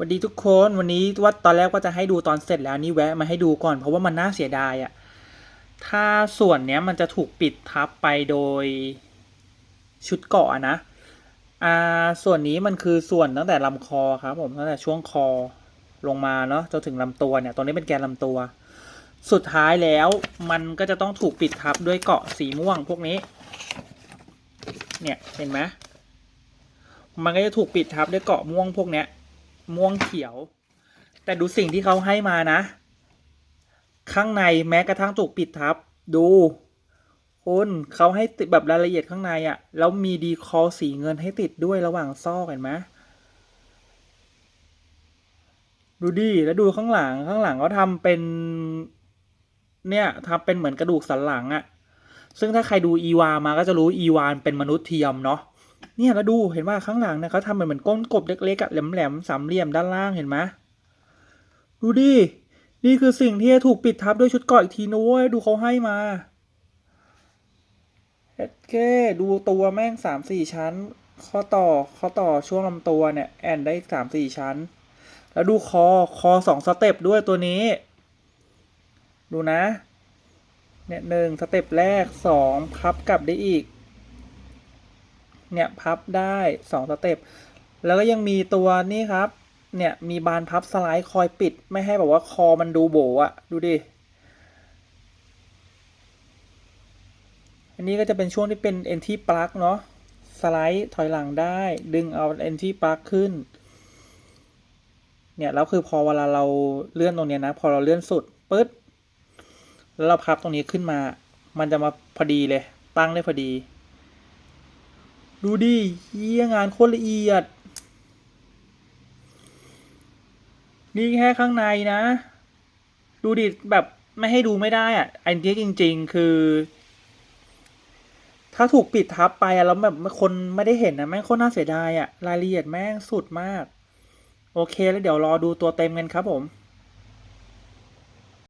สวัสดีทุกคนวันนี้ว่าตอนแรกว่าจะให้ดูตอนเสร็จแล้วนี่แวะมาให้ดูก่อน เพราะว่ามันน่าเสียดายอะถ้าส่วนเนี้ยมันจะถูกปิดทับไปโดยชุดเกาะอะนะอ่าส่วนนี้มันคือส่วนตั้งแต่ลำคอครับผมตั้งแต่ช่วงคอลงมาเนาะจนถึงลำตัวเนี่ยตรงนี้เป็นแกนลำตัว สุดท้ายแล้วมันก็จะต้องถูกปิดทับด้วยเกาะสีม่วงพวกนี้ เนี่ยเห็นไหมมันก็จะถูกปิดทับด้วยเกาะม่วงพวกเนี้ย ม่วงเขียว แต่ดูสิ่งที่เขาให้มานะ ข้างในแม้กระทั่งถูกปิดทับ ดูคุณเขาให้ติดแบบรายละเอียดข้างในอะ่ะ แล้วมีดีคอสีเงินให้ติดด้วยระหว่างซอกเห็นไหมดูดิแล้วดูข้างหลังข้างหลังเขาทำเป็น เนี่ยทำเป็นเหมือนกระดูกสันหลังอะ่ะ ซึ่งถ้าใครดูอีวามาก็จะรู้อีวานเป็นมนุษย์เทียมเนาะ เนี่ยแล้วดูเห็นว่าข้างหลังเนี่ยเขาทำเหมือนเหมือนก้นกบเล็กๆอะแหลมๆสามเหลี่ยมด้านล่างเห็นไหมดูดิ นี่คือสิ่งที่ถูกปิดทับด้วยชุดเกาะอีกทีนุ้ยดูเขาให้มาเอ็ดเก้ดูตัวแม่งสามสี่ชั้น ข้อต่อข้อต่อช่วงลำตัวเนี่ยแอนได้สามสี่ชั้น แล้วดูคอคอสองสเต็ปด้วยตัวนี้ ดูนะ เนี่ยหนึ่งสเต็ปแรกสองพับกลับได้อีก เนี่ยพับได้สองสเต็ป แล้วก็ยังมีตัวนี่ครับ เนี่ยมีบานพับสไลด์คอยปิด ไม่ให้แบบว่าคอมันดูโบอะดูดิ อันนี้ก็จะเป็นช่วงที่เป็น NT plug เนาะสไลด์ถอยหลังได้ดึงเอา NT plug ขึ้น เนี่ยแล้วคือพอเวลาเราเลื่อนตรงนี้นะ พอเราเลื่อนสุดปึ๊ดแล้วเราพับตรงนี้ขึ้นมา มันจะมาพอดีเลย ตั้งได้พอดี ดูดิเยี่ยงานโคตรละเอียด นี่แค่ข้างในนะ ดูดิแบบไม่ให้ดูไม่ได้อะอันนี้จริง ๆ คือ ถ้าถูกปิดทับไปอะแล้วแบบคนไม่ได้เห็นนะแม่งโคตรน่าเสียดายอะรายละเอียดแม่งสุดมาก โอเคแล้วเดี๋ยวรอดูตัวเต็มกันครับผม